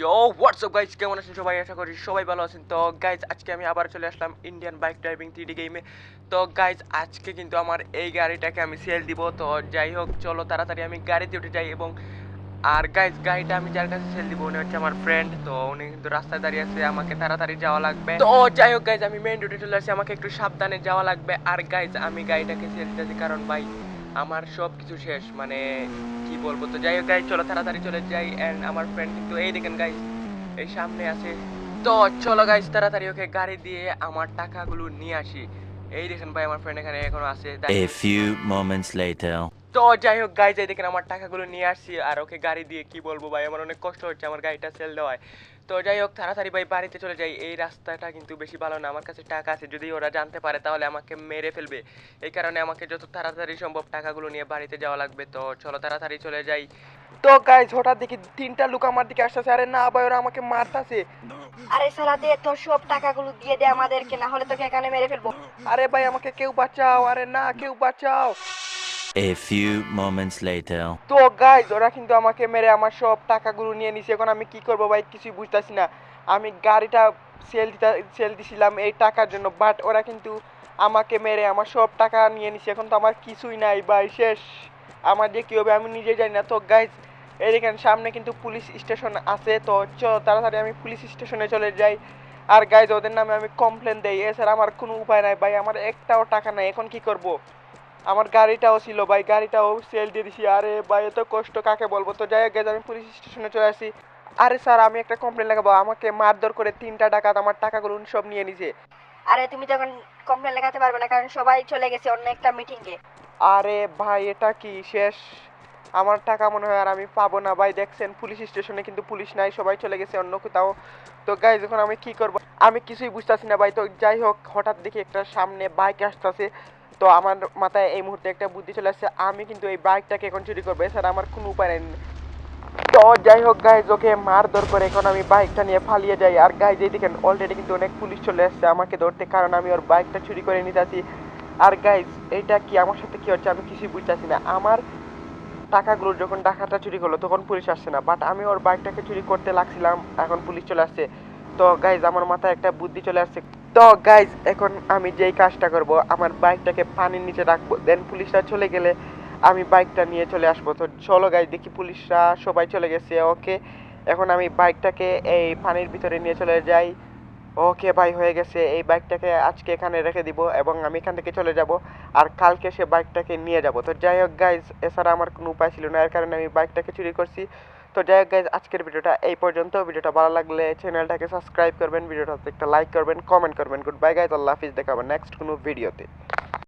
ইয়ো WhatsApp guys কেমন আছেন সবাই? আশা করি সবাই ভালো আছেন। তো গাইজ আজকে আমি আবার চলে আসলাম Indian bike driving three D গেমে তো গাইজ আজকে কিন্তু আমার এই গাড়িটাকে আমি সেল দিব। তো, যাই হোক, চলো তাড়াতাড়ি আমি গাড়িতে উঠে যাই এবং আর গাইজ গাড়িটা আমি যার সেল দিব, উনি হচ্ছে আমার ফ্রেন্ড তো, উনি কিন্তু রাস্তায় দাঁড়িয়ে আছে, আমাকে তাড়াতাড়ি যাওয়া লাগবে। তো, যাই হোক গাইজ আমি মেইন রোডে চলে আসছি। আমাকে একটু সাবধানে যাওয়া লাগবে। আর গাইজ আমি গাড়িটাকে সেল দিতেছি। কারণ, ভাই আমার সব কিছু শেষ মানে কি বলব তো? যাই হোক গাইজ চলো তাড়াতাড়ি চলে যাই এন্ড আমার ফ্রেন্ড কিন্তু এই দেখেন গাইজ এই সামনে আছে। তো চলো গাইজ তাড়াতাড়ি ওকে গাড়ি দিয়ে আমার টাকাগুলো নিয়ে আসি। এই দেখেন ভাই, আমার ফ্রেন্ড এখানে এখনও আছে. তো যাই হোক গাইজ যাই দেখেন আমার টাকাগুলো নিয়ে আসছি। আর ওকে গাড়ি দিয়ে কি বলব ভাই আমার অনেক কষ্ট হচ্ছে আমার গাড়িটা সেল দেওয়ায়। তো যাই হোক তাড়াতাড়ি ভাই বাড়িতে চলে যাই। এই রাস্তাটা কিন্তু বেশি ভালো না আমার কাছে টাকা আছে। যদি ওরা জানতে পারে তাহলে আমাকে মেরে ফেলবে। এই কারণে আমাকে যত তাড়াতাড়ি সম্ভব টাকাগুলো নিয়ে বাড়িতে যাওয়া লাগবে। তো চলো তাড়াতাড়ি চলে যাই। তো গাইজ হঠাৎ দেখি তিনটা লোক আমার দিকে আসতেছে আরে না ভাই ওরা আমাকে মারতাছে। আরে সালা দে তোর সব টাকাগুলো দিয়ে দে আমাদেরকে না হলে তোকে এখানে মেরে ফেলব। আরে ভাই আমাকে কেউ বাঁচাও। আরে না কেউ বাঁচাও। A few moments later. তো গাইজ ওরা কিন্তু আমাকে মেরে আমার সব টাকাগুলো নিয়ে নিছে। এখন আমি কি করব ভাই? কিছুই বুঝতেছি না। আমি গাড়িটা সেল দিতে সেল দিছিলাম এই টাকার জন্য। বাট ওরা কিন্তু আমাকে মেরে আমার সব টাকা নিয়ে নিছে। এখন তো আমার কিছুই নাই ভাই, শেষ। আমার যে কী হবে আমি নিজে জানি না। তো গাইজ এই দেখেন, সামনে কিন্তু পুলিশ স্টেশন আছে। তো চ তাড়াতাড়ি আমি পুলিশ স্টেশনে চলে যাই। আর গাইজ ওদের নামে আমি কমপ্লেন দেই। এছাড়া আমার কোনো উপায় নাই ভাই। আমার একটাও টাকা নাই। এখন কি করব? আমার গাড়িটাও ছিল ভাই গাড়িটাও সেল দিয়ে দিছি। আরে ভাই এত কষ্ট কাকে বলব? তো যাই guys, আমি পুলিশ স্টেশনে চলে আসি। আরে স্যার আমি একটা কমপ্লেন লাগাবো। আমাকে মারধর করে তিনটা ডাকাত আমার টাকাগুলো সব নিয়ে নিছে। আরে তুমি তখন কমপ্লেন লেখাতে পারবে না কারণ সবাই চলে গেছে অন্য একটা মিটিংয়ে আরে ভাই এটা কি শেষ? আমার টাকা মনে হয় আর আমি পাবো না। ভাই দেখছেন পুলিশ স্টেশনে কিন্তু পুলিশ নাই সবাই চলে গেছে অন্য কোথাও। তো গাই যখন আমি কি করব? আমি কিছুই বুঝতেছি না ভাই। তো যাই হোক হঠাৎ দেখি একটা সামনে বাইক আসতেছে। তো আমার মাথায় এই মুহূর্তে একটা বুদ্ধি চলে আসছে, আমি কিন্তু এই বাইকটাকে এখন চুরি করব। এছাড়া আমার কোনো উপায় নেই। তো যাই হোক গাইজ ওকে মারধর করে এখন আমি বাইকটা নিয়ে পালিয়ে যাই। আর গাইজ এই দেখেন অলরেডি কিন্তু অনেক পুলিশ চলে আসছে আমাকে ধরতে, কারণ আমি ওর বাইকটা চুরি করে নিতেছি আর গাইজ এইটা কি, আমার সাথে কি হচ্ছে আমি কিছুই বুঝতেছি না। আমার টাকাগুলো যখন ডাকাতটা চুরি করল, তখন পুলিশ আসছে না। বাট আমি ওর বাইকটাকে চুরি করতে লাগছিলাম, এখন পুলিশ চলে আসছে। তো গাইজ আমার মাথায় একটা বুদ্ধি চলে আসছে। তো গাইজ এখন আমি যেই কাজটা করব, আমার বাইকটাকে পানির নিচে রাখব দেন পুলিশরা চলে গেলে আমি বাইকটা নিয়ে চলে আসব। তো চলো গাইজ দেখি পুলিশরা সবাই চলে গেছে ওকে এখন আমি বাইকটাকে এই পানির ভিতরে নিয়ে চলে যাই। ওকে ভাই, হয়ে গেছে। এই বাইকটাকে আজকে এখানে রেখে দিব এবং আমি এখান থেকে চলে যাব আর কালকে সে বাইকটাকে নিয়ে যাব। তো যাই হোক গাইজ এছাড়া আমার কোনো উপায় ছিল না, এর কারণে আমি বাইকটাকে চুরি করছি। তো যাই গাইজ আজকের ভিডিওটা এই পর্যন্ত। ভিডিওটা ভালো লাগলে চ্যানেলটাকে সাবস্ক্রাইব করবেন ভিডিওটাতে একটা লাইক করবেন কমেন্ট করবেন। গুড বাই গাইজ আল্লাহ হাফিজ দেখাবেন নেক্সট কোনো ভিডিওতে